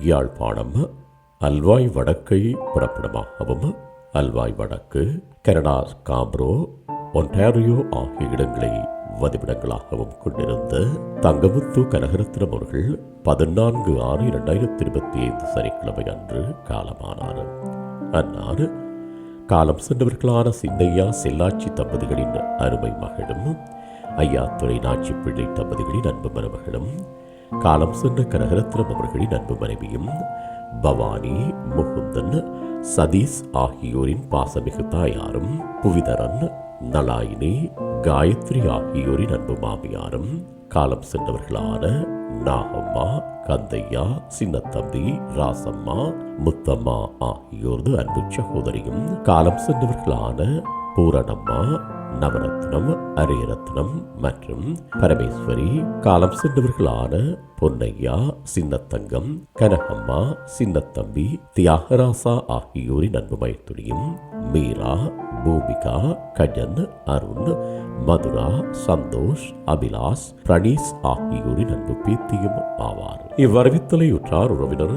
யாழ்ப்பாணம் அல்வாய் வடக்கை புறப்படமாகவும் அல்வாய் வடக்கு Canada காம்ரோ Ontario ஆகிய இடங்களை வதிவிடங்களாகவும் கொண்டிருந்த தங்கமுத்து கனகரத்னம் அவர்கள் பதினான்கு ஆறு இரண்டாயிரத்தி இருபத்தி ஐந்து சனிக்கிழமை அன்று காலமானார். அன்னார் காலம் சென்றவர்களான சின்னையா செல்லாச்சி தம்பதிகளின் அருமை மகளும் ஐயா துறை நாச்சி பிள்ளை தம்பதிகளின் அன்பு மருமகளும் காலம் சென்ற கனகரத்னம் அவர்களின் அன்பு மனைவியும் பவானி முகுந்தன் சதீஷ் ஆகியோரின் பாசமிகு தாயாரும் புவிதரன் நலாயினி காயத்ரி ஆகியோரின் அன்பு மாமியாரும் காலம் சென்றவர்களான நாகம்மா கந்தையா சின்னத்தம்பி ராசம்மா முத்தம்மா ஆகியோரது அன்பு சகோதரியும் காலம் சென்றவர்களான பூரணம்மா நவரத்னம் அரியரத்னம் மற்றும் பரமேஸ்வரி காலம் சென்றவர்களான பொன்னையா சின்னத்தங்கம் கனகம்மா சின்னத்தம்பி தியாகராசா ஆகியோரின் அன்பு மைத்துனியும் மீரா பூமிகா கஜன் அருண் மதுரா சந்தோஷ் அபிலாஷ் பிரணீஷ் ஆகியோரின் அன்பு பீத்தியும் ஆவார். இவ்வரவித்தலையுற்றார் உறவினர்